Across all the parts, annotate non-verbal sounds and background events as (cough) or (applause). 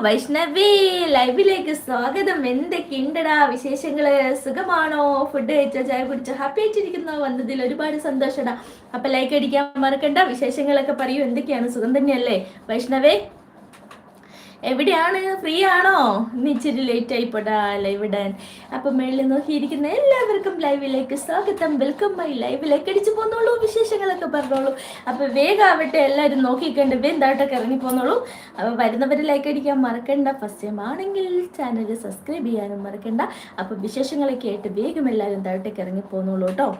വൈഷ്ണവ ലൈവിലേക്ക് സ്വാഗതം. എന്തൊക്കെയുണ്ടടാ വിശേഷങ്ങൾ? സുഖമാണോ? ഫുഡ് കഴിച്ചോ? ചായ കുടിച്ചോ? ഹാപ്പി ആയിട്ടിരിക്കുന്നോ? വന്നതിൽ ഒരുപാട് സന്തോഷടാ. അപ്പൊ ലൈക്ക് അടിക്കാൻ മറക്കണ്ട. വിശേഷങ്ങളൊക്കെ പറയൂ. എന്തൊക്കെയാണ്? സുഖം തന്നെയല്ലേ? വൈഷ്ണവേ എവിടെയാണ്? ഫ്രീ ആണോ? ഇച്ചിരി ലേറ്റ് ആയിപ്പോടാ ലൈവ് ഇടാൻ അപ്പം മേളിൽ നോക്കിയിരിക്കുന്ന എല്ലാവർക്കും ലൈവിലേക്ക് സ്വാഗതം. വെൽക്കം മൈ ലൈവിലേക്ക് അടിച്ചു പോന്നോളൂ വിശേഷങ്ങളൊക്കെ പറഞ്ഞോളൂ. അപ്പൊ വേഗം ആവട്ടെ എല്ലാവരും നോക്കിക്കണ്ട് വേന്തായിട്ടൊക്കെ ഇറങ്ങി പോന്നോളൂ. അപ്പൊ വരുന്നവർ ലൈക്ക് അടിക്കാൻ മറക്കണ്ട. ഫസ്റ്റ് ടൈം ആണെങ്കിൽ ചാനൽ സബ്സ്ക്രൈബ് ചെയ്യാനും മറക്കണ്ട. അപ്പൊ വിശേഷങ്ങളൊക്കെ ആയിട്ട് വേഗം എല്ലാവരും താഴത്തേക്ക് ഇറങ്ങി പോന്നോളൂ കേട്ടോ.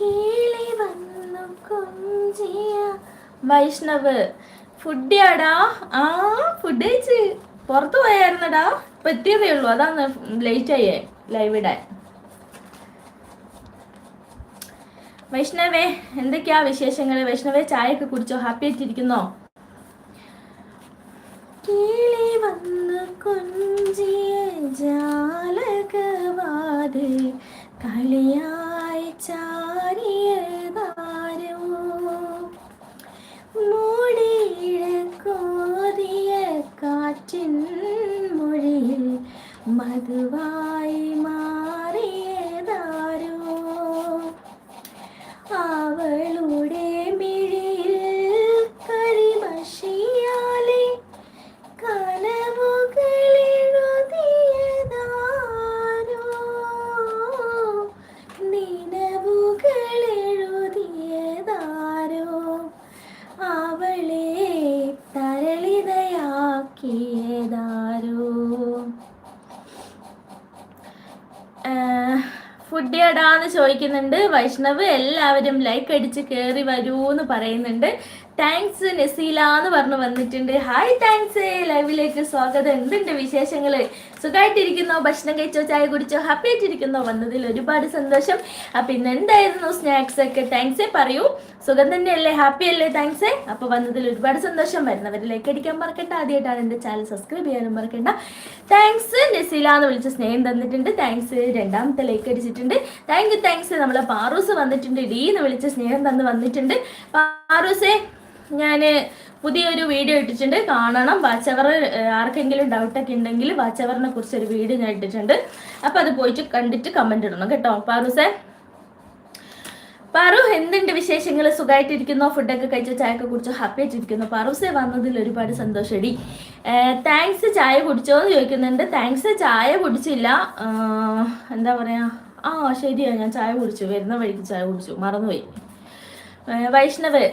കിളി വന്നു കൊഞ്ചിയ. വൈഷ്ണവ് ഫുഡിയാടാ ആ ഫുഡ് കഴിച്ച് പുറത്ത് പോയായിരുന്നടാ. ഇപ്പൊ എത്തിയതേ ഉള്ളൂ. അതാണ് ലേറ്റ് ആയേ ലൈവ് ഇടാൻ. വൈഷ്ണവേ എന്തൊക്കെയാ വിശേഷങ്ങൾ വൈഷ്ണവേ ചായയൊക്കെ കുടിച്ചോ? ഹാപ്പി ആയിട്ടിരിക്കുന്നോ? കിളി വന്ന് കൊഞ്ചിയ ജാലകവാത് കളിയായി ചാരിയതാരോ அதுவா എടാന്ന് ചോദിക്കുന്നുണ്ട്. വൈഷ്ണവ് എല്ലാവരും ലൈക്ക് അടിച്ച് കയറി വരൂ എന്ന് പറയുന്നുണ്ട്. താങ്ക്സ് നസീല എന്ന് പറഞ്ഞു വന്നിട്ടുണ്ട്. ഹായ് താങ്ക്സ് ലൈവിലേക്ക് സ്വാഗതം. എന്തുണ്ട് വിശേഷങ്ങൾ? സുഖമായിട്ടിരിക്കുന്നോ ഭക്ഷണം കഴിച്ചോ ചായ കുടിച്ചോ ഹാപ്പി ആയിട്ടിരിക്കുന്നോ വന്നതിൽ ഒരുപാട് സന്തോഷം. അപ്പൊ ഇന്ന് എന്തായിരുന്നു സ്നാക്സ് ഒക്കെ താങ്ക്സേ പറയൂ. സുഖം തന്നെയല്ലേ? ഹാപ്പി അല്ലേ? താങ്ക്സേ അപ്പൊ വന്നതിൽ ഒരുപാട് സന്തോഷം. വരുന്നവരിലേക്ക് അടിക്കാൻ മറക്കണ്ട. ആദ്യമായിട്ടാണ് എന്റെ ചാനൽ സബ്സ്ക്രൈബ് ചെയ്യാനും മറക്കണ്ട. താങ്ക്സ് നസീല എന്ന് വിളിച്ച് സ്നേഹം തന്നിട്ടുണ്ട്. താങ്ക്സ് രണ്ടാമത്തെ ലൈക്ക് അടിച്ചിട്ടുണ്ട്. താങ്ക് യു താങ്ക്സ് നമ്മളെ പാറൂസ് വന്നിട്ടുണ്ട്. ഡി എന്ന് വിളിച്ച് സ്നേഹം തന്ന് വന്നിട്ടുണ്ട്. പാറൂസേ ഞാൻ പുതിയൊരു വീഡിയോ ഇട്ടിട്ടുണ്ട്. കാണണം. വാച്ചവർ ആർക്കെങ്കിലും ഡൗട്ടൊക്കെ ഉണ്ടെങ്കിൽ വാച്ചവറിനെ കുറിച്ച് ഒരു വീഡിയോ ഞാൻ ഇട്ടിട്ടുണ്ട്. അപ്പൊ അത് പോയിട്ട് കണ്ടിട്ട് കമന്റ് ഇടണം കേട്ടോ. പാറൂസേ പാറു എന്തുണ്ട് വിശേഷങ്ങൾ? സുഖമായിട്ടിരിക്കുന്നു ഫുഡൊക്കെ കഴിച്ചോ? ചായയൊക്കെ കുടിച്ചോ? ഹാപ്പി ആയിട്ടിരിക്കുന്നു? പാറുസെ വന്നതിൽ ഒരുപാട് സന്തോഷടി. താങ്ക്സ് ചായ കുടിച്ചോ എന്ന് ചോദിക്കുന്നുണ്ട്. താങ്ക്സ് ചായ കുടിച്ചില്ല. എന്താ പറയാ? ആ ശരിയാ. ഞാൻ ചായ കുടിച്ചു. വരുന്ന വഴിക്ക് ചായ കുടിച്ചു. മറന്നുപോയി. വൈഷ്ണവ്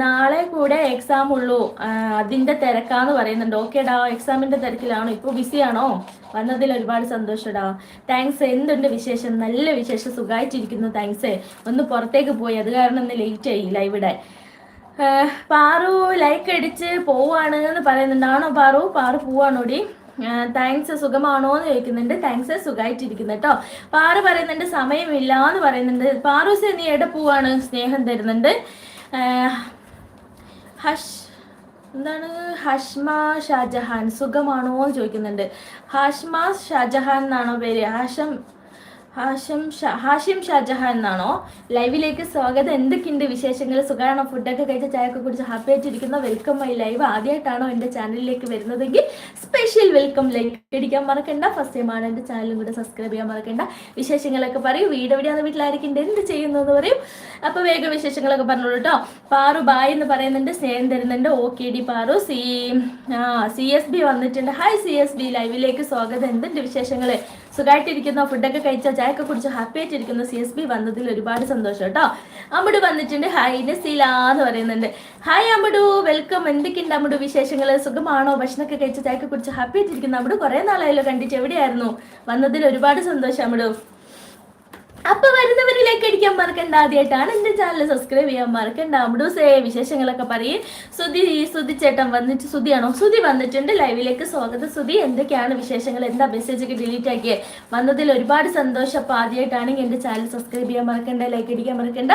നാളെ കൂടെ എക്സാം ഉള്ളൂ. അതിന്റെ തിരക്കാന്ന് പറയുന്നുണ്ട്. ഓക്കേടാ എക്സാമിന്റെ തിരക്കിലാണോ? ഇപ്പോൾ ബിസിയാണോ വന്നതിൽ ഒരുപാട് സന്തോഷടാ. താങ്ക്സ് എന്തുണ്ട് വിശേഷം? നല്ല വിശേഷം. സുഖമായിട്ടിരിക്കുന്നു താങ്ക്സ് ഒന്ന് പുറത്തേക്ക് പോയി. അത് കാരണം ഒന്ന് ലേറ്റ് ആയി ഇവിടെ. പാറു ലൈക്ക് അടിച്ച് പോവാണ് എന്ന് പറയുന്നുണ്ട്. ആണോ പാറു? പാറു പോവാണോടി? താങ്ക്സ് സുഖമാണോ എന്ന് ചോദിക്കുന്നുണ്ട്. താങ്ക്സ് സുഖമായിട്ടിരിക്കുന്നു കേട്ടോ പാറു പറയുന്നുണ്ട് സമയമില്ല എന്ന് പറയുന്നുണ്ട്. പാറൂസ് നീ എവിടെ പോവാണ്? സ്നേഹം തരുന്നുണ്ട്. ഹഷ് എന്താണ്? ഹഷ്മ ഷാജഹാൻ സുഖമാണോ എന്ന് ചോദിക്കുന്നുണ്ട്. ഹഷ്മ ഷാജഹാൻ എന്നാണോ പേര്? ഹാഷം ഹാഷിം ഷാ ഹാഷിം ഷാജഹാൻ എന്നാണോ? ലൈവിലേക്ക് സ്വാഗതം. എന്തൊക്കെയുണ്ട് വിശേഷങ്ങൾ? സുഖമാണോ ഫുഡൊക്കെ കഴിച്ച ചായയൊക്കെ കുടിച്ച് ഹാപ്പി ആയിട്ടിരിക്കുന്ന? വെൽക്കം മൈ ലൈവ് ആദ്യമായിട്ടാണോ എന്റെ ചാനലിലേക്ക് വരുന്നതെങ്കിൽ സ്പെഷ്യൽ വെൽക്കം ലൈക്ക് അടിക്കാൻ മറക്കണ്ട. ഫസ്റ്റ് ടൈം ആണ് എന്റെ ചാനലും കൂടെ സബ്സ്ക്രൈബ് ചെയ്യാൻ മറക്കണ്ട. വിശേഷങ്ങളൊക്കെ പറയും. വീട് എവിടെയാണ്? വീട്ടിലായിരിക്കും. എന്ത് ചെയ്യുന്നു എന്ന് പറയും. അപ്പോൾ വേഗം വിശേഷങ്ങളൊക്കെ പറഞ്ഞോളൂ കേട്ടോ പാറു ബായ് എന്ന് പറയുന്നുണ്ട്. സ്നേഹം തരുന്നുണ്ട്. O K D Paru. C C S B വന്നിട്ടുണ്ട്. ഹായ് സി എസ് ബി ലൈവിലേക്ക് സ്വാഗതം. എന്തുണ്ട് വിശേഷങ്ങൾ സുഖമായിട്ടിരിക്കുന്ന ഫുഡൊക്കെ കഴിച്ച? ചായയൊക്കെ കുടിച്ച്? ഹാപ്പി ആയിട്ടിരിക്കുന്ന. സി എസ് ബി വന്നതിൽ ഒരുപാട് സന്തോഷം കേട്ടോ. അമ്മടു വന്നിട്ടുണ്ട്. ഹായ് നസീല എന്ന് പറയുന്നുണ്ട്. ഹായ് അമ്മടു. വെൽക്കം എന്തൊക്കെയുണ്ട് അമ്മടു വിശേഷങ്ങൾ സുഖമാണോ? ഭക്ഷണമൊക്കെ കഴിച്ച? ചായയൊക്കെ കുടിച്ച്? ഹാപ്പി ആയിട്ടിരിക്കുന്നു. അമ്മടു കുറേ നാളായല്ലോ കണ്ടിട്ട്. എവിടെയായിരുന്നു? വന്നതിൽ ഒരുപാട് സന്തോഷം അമ്മടു. അപ്പൊ വരുന്നവരിലേക്ക് അടിക്കാൻ മറക്കണ്ട. ആദ്യമായിട്ടാണ് എന്റെ ചാനൽ സബ്സ്ക്രൈബ് ചെയ്യാൻ മറക്കണ്ട. അമ്മുഡൂസേ വിശേഷങ്ങളൊക്കെ പറയും. സുധി സുധി ചേട്ടൻ വന്നിട്ട് സുധിയാണോ? സുധി വന്നിട്ടുണ്ട്. ലൈവിലേക്ക് സ്വാഗതം. സുധി എന്തൊക്കെയാണ് വിശേഷങ്ങൾ? എന്താ മെസ്സേജ് ഒക്കെ ഡിലീറ്റ് ആക്കിയത് വന്നതിൽ ഒരുപാട് സന്തോഷം. അപ്പൊ ആദ്യമായിട്ടാണെങ്കിൽ എന്റെ ചാനൽ സബ്സ്ക്രൈബ് ചെയ്യാൻ മറക്കണ്ട ലൈക്ക് അടിക്കാൻ മറക്കണ്ട.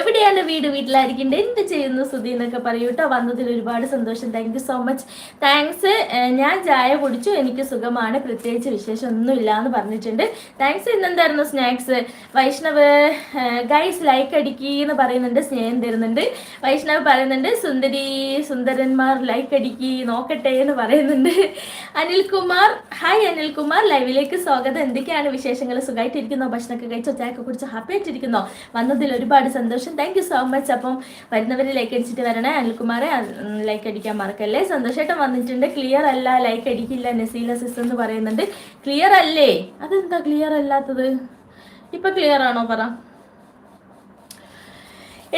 എവിടെയാണ് വീട്? വീട്ടിലായിരിക്കേണ്ടത് എന്ത് ചെയ്യുന്നു സുധി എന്നൊക്കെ പറയൂ കേട്ടോ വന്നതിൽ ഒരുപാട് സന്തോഷം. താങ്ക് സോ മച്ച് താങ്ക്സ് ഞാൻ ചായ കുടിച്ചു. എനിക്ക് സുഖമാണ്. പ്രത്യേകിച്ച് വിശേഷം ഒന്നുമില്ല എന്ന് പറഞ്ഞിട്ടുണ്ട്. താങ്ക്സ് ഇന്നെന്തായിരുന്നു സ്നാക്സ് വൈഷ്ണവ് ഗൈസ് ലൈക്ക് അടിക്കി എന്ന് പറയുന്നുണ്ട് സ്നേഹം തരുന്നുണ്ട്. വൈഷ്ണവ് പറയുന്നുണ്ട് സുന്ദരി സുന്ദരന്മാർ ലൈക്ക് അടിക്കി നോക്കട്ടെ എന്ന് പറയുന്നുണ്ട്. അനിൽകുമാർ ഹായ് അനിൽകുമാർ ലൈവിലേക്ക് സ്വാഗതം. എന്തൊക്കെയാണ് വിശേഷങ്ങൾ? സുഖമായിട്ടിരിക്കുന്നോ ഭക്ഷണമൊക്കെ കഴിച്ചോ? ചായക്കെ കുടിച്ചോ? ഹാപ്പി ആയിട്ടിരിക്കുന്നോ? വന്നതിൽ ഒരുപാട് സന്തോഷം. താങ്ക് സോ മച്ച് അപ്പം വരുന്നവർ ലൈക്ക് അടിച്ചിട്ട് വരണേ. അനിൽകുമാറെ ലൈക്ക് അടിക്കാൻ മറക്കല്ലേ? സന്തോഷമായിട്ടും വന്നിട്ടുണ്ട്. ക്ലിയർ അല്ല ലൈക്ക് അടിക്കില്ല നസീല സിസ് എന്ന് പറയുന്നുണ്ട്. ക്ലിയർ അല്ലേ? അതെന്താ ക്ലിയർ അല്ലാത്തത്? ഇപ്പൊ ക്ലിയർ ആണോ പറ?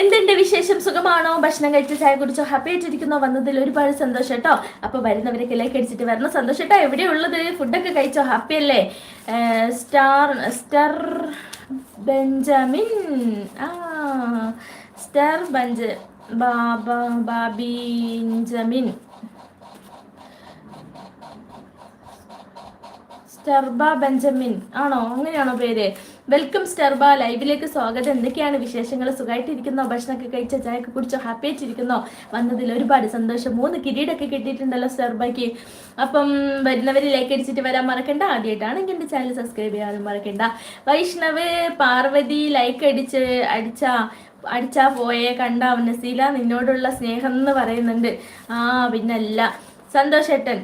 എന്തുണ്ട് വിശേഷം? സുഖമാണോ? ഭക്ഷണം കഴിച്ച് ചായ കുടിച്ചോ ഹാപ്പി ആയിട്ടിരിക്കുന്നോ? വന്നതിൽ ഒരുപാട് സന്തോഷം കേട്ടോ. അപ്പൊ വരുന്നവരൊക്കെ ലൈക്ക് അടിച്ചിട്ട് വരണം. സന്തോഷം കേട്ടോ. എവിടെയുള്ളത് ഫുഡൊക്കെ കഴിച്ചോ? ഹാപ്പി അല്ലേ? Star star Benjamin. ആ സ്റ്റാർ ബഞ്ച് ബാബ ബാബിഞ്ചമിൻ സ്റ്റർബ ബെഞ്ചമിൻ. ആണോ? അങ്ങനെയാണോ പേര്? വെൽക്കം സ്റ്റർബ ലൈവിലേക്ക് സ്വാഗതം. എന്തൊക്കെയാണ് വിശേഷങ്ങൾ? സുഖമായിട്ടിരിക്കുന്നോ ഭക്ഷണമൊക്കെ കഴിച്ചോ? ചായയൊക്കെ കുടിച്ചോ? ഹാപ്പി ആയിട്ടിരിക്കുന്നോ? വന്നതിൽ ഒരുപാട് സന്തോഷം. മൂന്ന് കിരീടൊക്കെ കിട്ടിയിട്ടുണ്ടല്ലോ സ്റ്റർബയ്ക്ക് അപ്പം വരുന്നവർ ലൈക്ക് അടിച്ചിട്ട് വരാൻ മറക്കണ്ട. ആദ്യമായിട്ടാണെങ്കിൽ എന്റെ ചാനൽ സബ്സ്ക്രൈബ് ചെയ്യാനും മറക്കണ്ട. വൈഷ്ണവ് പാർവതി ലൈക്ക് അടിച്ച് അടിച്ച അടിച്ചാ പോയെ കണ്ട നസീല നിന്നോടുള്ള സ്നേഹം എന്ന് പറയുന്നുണ്ട്. ആ പിന്നല്ല. സന്തോഷേട്ടൻ.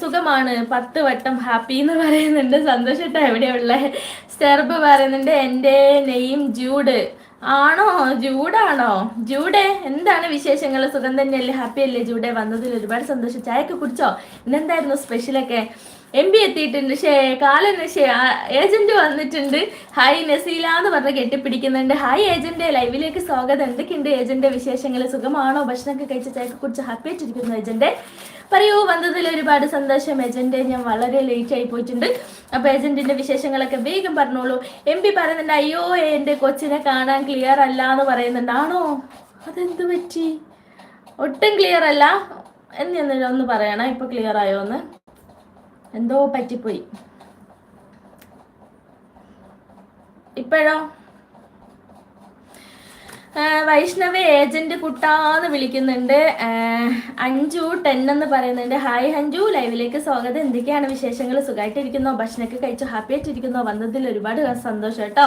സുഖമാണ്. പത്ത് വട്ടം ഹാപ്പി എന്ന് പറയുന്നുണ്ട്. സന്തോഷേട്ടൻ എവിടെയുള്ള സ്റ്റെർബ് പറയുന്നുണ്ട് എന്റെ നെയ്യും ജൂഡ്. ആണോ? ജൂഡാണോ? ജൂഡേ എന്താണ് വിശേഷങ്ങൾ? സുഖം തന്നെയല്ലേ? ഹാപ്പി അല്ലേ ജൂഡേ വന്നതിൽ ഒരുപാട് സന്തോഷം. ചായയൊക്കെ കുടിച്ചോ? ഇന്നെന്തായിരുന്നു സ്പെഷ്യലൊക്കെ? എം പി എത്തിയിട്ടുണ്ട്. ഷേ കാലൻ ഷേ ഏജന്റ് വന്നിട്ടുണ്ട്. ഹായ് നസീല എന്ന് പറഞ്ഞ് കെട്ടിപ്പിടിക്കുന്നുണ്ട്. ഹായ് ഏജന്റ് ലൈവിലേക്ക് സ്വാഗതം. എന്തൊക്കെയുണ്ട് ഏജന്റ് വിശേഷങ്ങൾ സുഖമാണോ? ഭക്ഷണമൊക്കെ കഴിച്ച ചായക്ക് കുറിച്ച് ഹാപ്പി ആയിട്ടിരിക്കുന്നു ഏജന്റ്. പറയൂ വന്നതിൽ ഒരുപാട് സന്തോഷം ഏജന്റ്. ഞാൻ വളരെ ലേറ്റ് ആയി പോയിട്ടുണ്ട്. അപ്പൊ ഏജന്റിന്റെ വിശേഷങ്ങളൊക്കെ വേഗം പറഞ്ഞോളൂ. എം പി പറയുന്നുണ്ട് അയ്യോ എന്റെ കൊച്ചിനെ കാണാൻ ക്ലിയർ അല്ല എന്ന് പറയുന്നുണ്ട്. ആണോ? അതെന്ത് പറ്റി? ഒട്ടും ക്ലിയർ അല്ല. എന്ന് ഒന്ന് പറയണം ഇപ്പൊ ക്ലിയർ ആയോ എന്ന് എന്തോ പറ്റിപ്പോയി. ഇപ്പോഴോ? വൈഷ്ണവ ഏജന്റ് കുട്ടാന്ന് വിളിക്കുന്നുണ്ട്. അഞ്ചു ടെൻ എന്ന് പറയുന്നുണ്ട്. ഹായ് ഹഞ്ചു ലൈവിലേക്ക് സ്വാഗതം. എന്തൊക്കെയാണ് വിശേഷങ്ങൾ? സുഖമായിട്ടിരിക്കുന്നോ? ഭക്ഷണമൊക്കെ കഴിച്ചു? ഹാപ്പി ആയിട്ടിരിക്കുന്നോ വന്നതിൽ ഒരുപാട് സന്തോഷം കേട്ടോ.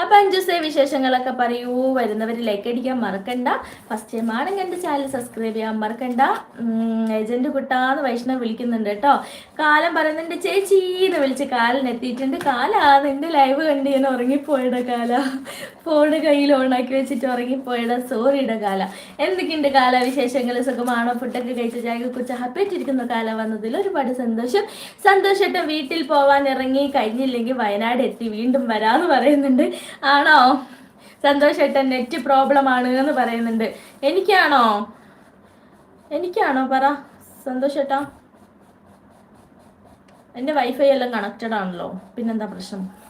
അപ്പൊ അഞ്ചുസേ വിശേഷങ്ങളൊക്കെ പറയൂ. വരുന്നവർ ലൈക്ക് അടിക്കാൻ മറക്കണ്ട. ഫസ്റ്റ് ടൈം ആണെങ്കിൽ എന്റെ ചാനൽ സബ്സ്ക്രൈബ് ചെയ്യാൻ മറക്കണ്ട. ഏജന്റ് കുട്ടാന്ന് വൈഷ്ണവ് വിളിക്കുന്നുണ്ട് കേട്ടോ. കാലം പറയുന്നുണ്ട് ചേച്ചി എന്ന് വിളിച്ച് കാലം എത്തിയിട്ടുണ്ട്. കാലാണ് എന്റെ ലൈവ് കണ്ട് ഞാൻ ഉറങ്ങിപ്പോയട കാല. ഫോണ് കയ്യിൽ ഓണാക്കി വെച്ചിട്ട് ഉറങ്ങിപ്പോയട. സോറിയുടെ കാല. എന്തൊക്കെയുണ്ട് കാല വിശേഷങ്ങൾ? സുഖമാണോ? ഫുഡൊക്കെ കഴിച്ച ചായ കുറിച്ച് ഹാപ്പി ആയിട്ടിരിക്കുന്ന കാലം വന്നതിൽ ഒരുപാട് സന്തോഷം. സന്തോഷമായിട്ട് വീട്ടിൽ പോവാൻ ഇറങ്ങി കഴിഞ്ഞില്ലെങ്കിൽ വയനാട് എത്തി വീണ്ടും വരാന്ന് പറയുന്നുണ്ട്. ആണോ? സന്തോഷേട്ടൻ നെറ്റ് പ്രോബ്ലം ആണ് എന്ന് പറയുന്നുണ്ട്. എനിക്കാണോ? എനിക്കാണോ? പറ സന്തോഷേട്ടാ. എന്റെ വൈഫൈ എല്ലാം കണക്റ്റഡ് ആണല്ലോ. പിന്നെന്താ പ്രശ്നം?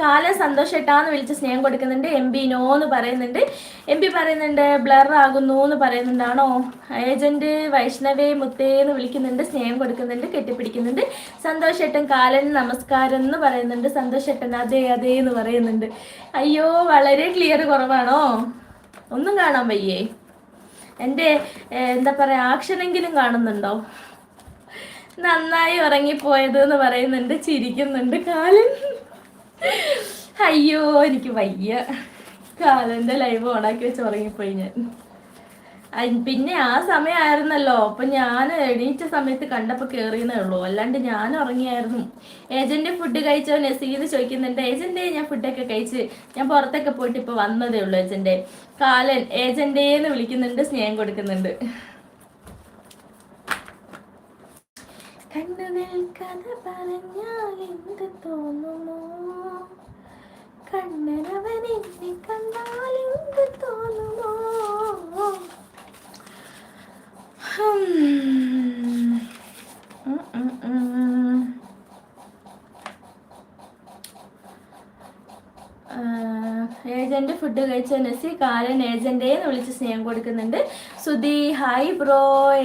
കാലം സന്തോഷേട്ടാന്ന് വിളിച്ച് സ്നേഹം കൊടുക്കുന്നുണ്ട്. എം ബി നോ എന്ന് പറയുന്നുണ്ട്. എം ബി പറയുന്നുണ്ട് ബ്ലർ ആകുന്നു എന്ന് പറയുന്നുണ്ടാണോ? ഏജന്റ് വൈഷ്ണവേ മുത്തേ എന്ന് വിളിക്കുന്നുണ്ട് സ്നേഹം കൊടുക്കുന്നുണ്ട് കെട്ടിപ്പിടിക്കുന്നുണ്ട്. സന്തോഷേട്ടൻ കാലൻ നമസ്കാരം എന്ന് പറയുന്നുണ്ട്. സന്തോഷേട്ടൻ അതെ അതെ എന്ന് പറയുന്നുണ്ട്. അയ്യോ വളരെ ക്ലിയർ കുറവാണോ? ഒന്നും കാണാൻ വയ്യേ. എന്റെ എന്താ പറയുക ആക്ഷനെങ്കിലും കാണുന്നുണ്ടോ? നന്നായി ഉറങ്ങിപ്പോയത് എന്ന് പറയുന്നുണ്ട് ചിരിക്കുന്നുണ്ട് കാലൻ. അയ്യോ എനിക്ക് വയ്യ. കാലന്റെ ലൈവ് ഓണാക്കി വെച്ച് ഉറങ്ങിപ്പോയി ഞാൻ. പിന്നെ ആ സമയമായിരുന്നല്ലോ അപ്പൊ ഞാൻ എണീറ്റ സമയത്ത് കണ്ടപ്പോ കേറിയെന്നേ ഉള്ളൂ. അല്ലാണ്ട് ഞാൻ ഉറങ്ങിയായിരുന്നു. ഏജന്റ് ഫുഡ് കഴിച്ചോ നസീന്ന് ചോദിക്കുന്നുണ്ട് ഏജന്റെ ഞാൻ ഫുഡൊക്കെ കഴിച്ച് ഞാൻ പുറത്തൊക്കെ പോയിട്ട് ഇപ്പൊ വന്നതേ ഉള്ളൂ ഏജന്റെ. കാലൻ ഏജന്റേന്ന് വിളിക്കുന്നുണ്ട് സ്നേഹം കൊടുക്കുന്നുണ്ട്. കഥ പറഞ്ഞാൽ എന്ത് തോന്നുമോ കണ്ണനവൻ എന്നെ കണ്ടാൽ എന്ത് തോന്നുമോ ഹും. ഏജന്റ് ഫുഡ് കഴിച്ച നസി കാലൻ ഏജന്റേന്ന് വിളിച്ച് സ്നേഹം കൊടുക്കുന്നുണ്ട്. സുധി ഹായ് ബ്രോ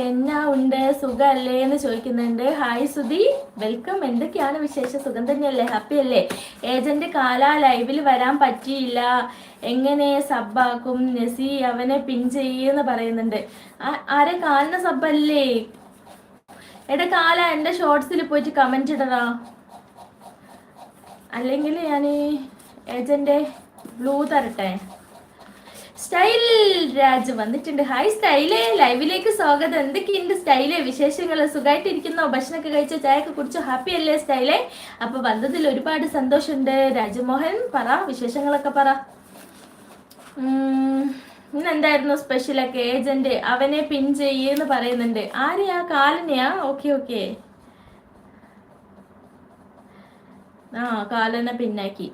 എന്നാ ഉണ്ട്? സുഖല്ലേ? എന്ന് ചോദിക്കുന്നുണ്ട്. Hi Sudhi welcome. എന്തൊക്കെയാണ് വിശേഷ? സുഖം തന്നെയല്ലേ? ഹാപ്പി അല്ലേ? ഏജന്റ് കാല ലൈവിൽ വരാൻ പറ്റിയില്ല. എങ്ങനെ സബ്ബാക്കും നസി അവനെ പിൻ ചെയ്യുമെന്ന് പറയുന്നുണ്ട്. ആരെ കാലിന് സബ്ബല്ലേ എടാ കാല എന്റെ ഷോർട്സിൽ പോയിട്ട് കമന്റ് ഇടറാ അല്ലെങ്കിൽ ഞാൻ ഏജന്റ് ബ്ലൂ തരട്ടെ സ്റ്റൈൽ രാജ് വന്നിട്ടുണ്ട്. ഹായ് സ്റ്റൈലേ. ലൈവിലേക്ക് സ്വാഗതം. എന്തൊക്കെയുണ്ട് സ്റ്റൈലേ? വിശേഷങ്ങൾ സുഖമായിട്ടിരിക്കുന്നോ ഭക്ഷണമൊക്കെ കഴിച്ചോ? ചായയൊക്കെ കുടിച്ചോ? ഹാപ്പി അല്ലേ സ്റ്റൈലേ? അപ്പൊ വന്നതിൽ ഒരുപാട് സന്തോഷമുണ്ട്. രാജമോഹൻ പറ. വിശേഷങ്ങളൊക്കെ പറ. ഉം, ഇന്നെന്തായിരുന്നു സ്പെഷ്യലൊക്കെ ഏജന്റ് അവനെ പിൻ ചെയ്യെന്ന് പറയുന്നുണ്ട്. ആരെയാ? കാലനെയാ? ഓക്കെ ഓക്കെ ആ കാലനെ പിന്നാക്കി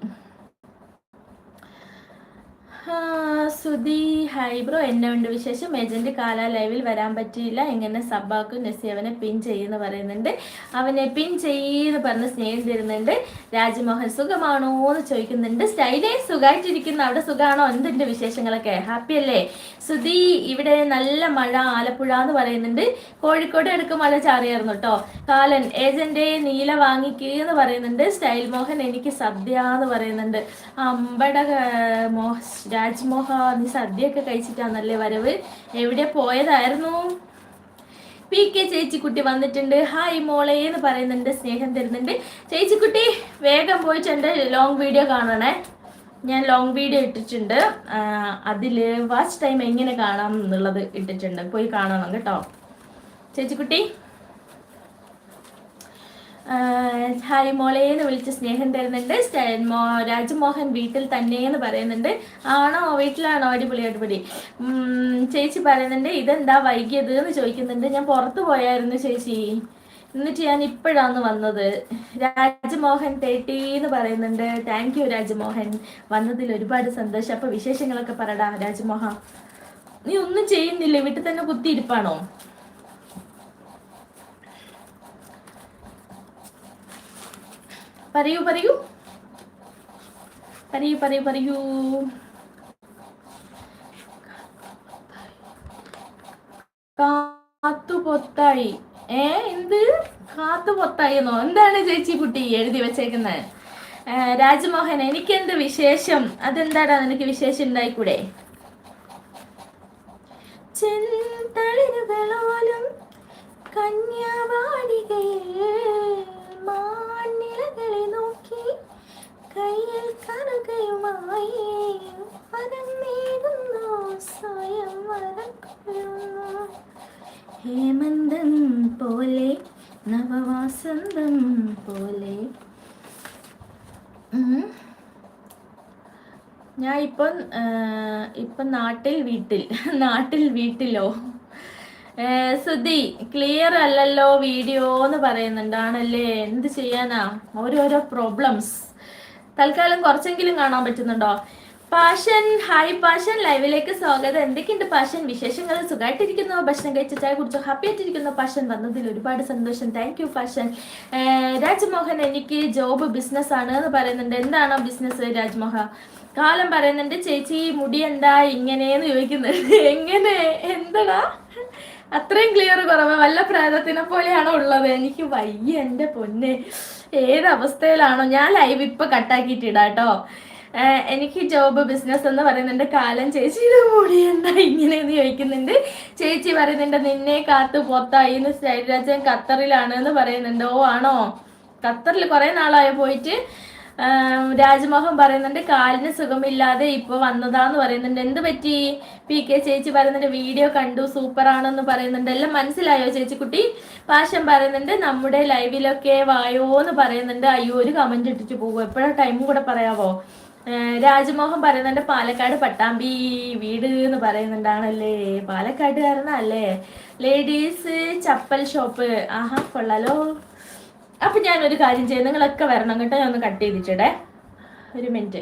സുധി ഹൈബ്രോ ബ്രോ. എന്നെ ഉണ്ട് വിശേഷം. ഏജന്റ് കാല ലൈവിൽ വരാൻ പറ്റിയില്ല. എങ്ങനെ സബാക്കും നസി അവനെ പിൻ ചെയ്യുന്ന പറയുന്നുണ്ട്. അവനെ പിൻ ചെയ്യുന്ന പറഞ്ഞ് സ്നേഹം തരുന്നുണ്ട്. രാജ്മോഹൻ സുഖമാണോ എന്ന് ചോദിക്കുന്നുണ്ട്. സ്റ്റൈലേ സുഖമായിട്ടിരിക്കുന്നു അവിടെ സുഖമാണോ എന്തുണ്ട് വിശേഷങ്ങളൊക്കെ? ഹാപ്പി അല്ലേ? സുധി ഇവിടെ നല്ല മഴ ആലപ്പുഴ എന്ന് പറയുന്നുണ്ട്. കോഴിക്കോട് ഇടയ്ക്ക് മഴ ചാറിയായിരുന്നു കേട്ടോ കാലൻ ഏജന്റ് നീല വാങ്ങിക്കുക എന്ന് പറയുന്നുണ്ട്. സ്റ്റൈൽ മോഹൻ എനിക്ക് സദ്യ എന്ന് പറയുന്നുണ്ട്. അമ്പട ഏർ, രാജ്മോഹ നീ സദ്യയൊക്കെ കഴിച്ചിട്ടാണല്ലേ വരവ്? എവിടെ പോയതായിരുന്നു? പി കെ ചേച്ചിക്കുട്ടി വന്നിട്ടുണ്ട്. ഹായ് മോളെ എന്ന് പറയുന്നുണ്ട് സ്നേഹം തരുന്നുണ്ട്. ചേച്ചിക്കുട്ടി വേഗം പോയിട്ട് എന്റെ ലോങ് വീഡിയോ കാണണേ. ഞാൻ ലോങ് വീഡിയോ ഇട്ടിട്ടുണ്ട്. അതിൽ വാച്ച് ടൈം എങ്ങനെ കാണാം എന്നുള്ളത് ഇട്ടിട്ടുണ്ട്. പോയി കാണണം കേട്ടോ. ചേച്ചിക്കുട്ടി ഹായ് മോളെ എന്ന് വിളിച്ച് സ്നേഹം തരുന്നുണ്ട്. രാജ്മോഹൻ വീട്ടിൽ തന്നെ എന്ന് പറയുന്നുണ്ട്. ആണോ വീട്ടിലാണോ? അടിപൊളി അടിപൊളി. ചേച്ചി പറയുന്നുണ്ട് ഇതെന്താ വൈകിയത്? എന്ന് ചോദിക്കുന്നുണ്ട്. ഞാൻ പുറത്തു പോയായിരുന്നു ചേച്ചി. എന്നിട്ട് ഞാൻ ഇപ്പോഴാണ് വന്നത്. രാജ്മോഹൻ തേട്ടി എന്ന് പറയുന്നുണ്ട്. Thank you Rajmohan. വന്നതിൽ ഒരുപാട് സന്തോഷം. അപ്പൊ വിശേഷങ്ങളൊക്കെ പറടാ രാജ്മോഹൻ നീ ഒന്നും ചെയ്യുന്നില്ല? വീട്ടിൽ തന്നെ കുത്തിയിരിപ്പാണോ? പറയൂ പറയൂ. പറയൂ പറയൂ പറയൂ. കാത്തു പൊത്തായി. ഏ എന്ത്? കാത്തു എന്നോ? എന്താണ് ചേച്ചി കുട്ടി എഴുതി വെച്ചേക്കുന്നത് രാജ്മോഹൻ എനിക്കെന്ത് വിശേഷം? അതെന്താടാ നിനക്ക് വിശേഷം ഉണ്ടായിക്കൂടെ? ചെന്തളിരുകളോലും കന്യാവാടികയിൽ കയ്യിൽ സ്വയം ഹേമന്തം പോലെ നവവാസന്തം പോലെ. ഞാൻ ഇപ്പം ഇപ്പൊ നാട്ടിൽ വീട്ടിൽ (laughs) നാട്ടിൽ വീട്ടിലോ? സുധി ക്ലിയർ അല്ലല്ലോ വീഡിയോ എന്ന് പറയുന്നുണ്ട് ആണല്ലേ? എന്ത് ചെയ്യാനാ? ഓരോരോ പ്രോബ്ലംസ് തൽക്കാലം കുറച്ചെങ്കിലും കാണാൻ പറ്റുന്നുണ്ടോ? പാഷൻ ഹായ് പാഷൻ ലൈവിലേക്ക് സ്വാഗതം. എന്തൊക്കെയുണ്ട് പാഷൻ? വിശേഷങ്ങൾ? സുഖമായിട്ടിരിക്കുന്നു ഭക്ഷണം കഴിച്ച ചായ കുടിച്ചോ? ഹാപ്പി ആയിട്ടിരിക്കുന്നു? പാഷൻ വന്നതിൽ ഒരുപാട് സന്തോഷം. Thank you passion. രാജ്മോഹൻ എനിക്ക് ജോബ് ബിസിനസ് ആണ് എന്ന് പറയുന്നുണ്ട്. എന്താണ് ബിസിനസ് രാജ്മോഹൻ കാലം പറയുന്നുണ്ട് ചേച്ചി മുടി എന്താ ഇങ്ങനെയെന്ന് ചോദിക്കുന്നുണ്ട് എങ്ങനെ? എന്താടാ അത്രയും ക്ലിയർ കുറവ്. വല്ല പ്രേതത്തിനെ പോലെയാണോ ഉള്ളത്? എനിക്ക് വയ്യ എന്റെ പൊന്നെ. ഏതവസ്ഥയിലാണോ ഞാൻ ലൈവ് ഇപ്പൊ കട്ടാക്കിയിട്ടിടാ കേട്ടോ എനിക്ക് ജോബ് ബിസിനസ് എന്ന് പറയുന്നുണ്ട്. കാലം ചേച്ചി മുടി എന്താ ഇങ്ങനെയെന്ന് ചോദിക്കുന്നുണ്ട്. ചേച്ചി പറയുന്നുണ്ട് നിന്നെ കാത്ത് പൊത്തായിന്ന് സ്റ്റൈൽ രാജൻ ഖത്തറിലാണ് എന്ന് പറയുന്നുണ്ട്. ഓ ആണോ? ഖത്തറിൽ കുറെ നാളായി പോയിട്ട്? രാജ്മോഹൻ പറയുന്നുണ്ട് കാലിന് സുഖമില്ലാതെ ഇപ്പൊ വന്നതാന്ന് പറയുന്നുണ്ട്. എന്ത് പറ്റി? പി കെ ചേച്ചി പറയുന്നുണ്ട് വീഡിയോ കണ്ടു സൂപ്പർ ആണെന്ന് പറയുന്നുണ്ട്. എല്ലാം മനസ്സിലായോ ചേച്ചിക്കുട്ടി? പാഷം പറയുന്നുണ്ട് നമ്മുടെ ലൈവിലൊക്കെ വായോ എന്ന് പറയുന്നുണ്ട്. അയ്യോ ഒരു കമന്റ് ഇട്ടിട്ട് പോകും എപ്പോഴാ ടൈമും കൂടെ പറയാവോ? രാജ്മോഹൻ പറയുന്നുണ്ട് പാലക്കാട് പട്ടാമ്പി വീട് എന്ന് പറയുന്നുണ്ടാണല്ലേ? പാലക്കാട്ടുകാരനല്ലേ ലേഡീസ് ചപ്പൽ ഷോപ്പ് ആഹാ കൊള്ളാലോ. അപ്പൊ ഞാൻ ഒരു കാര്യം ചെയ്യാം. നിങ്ങളൊക്കെ വരണം കേട്ടോ. ഞാൻ ഒന്ന് കട്ട് ചെയ്തിട്ടിടേ ഒരു മിനിറ്റ്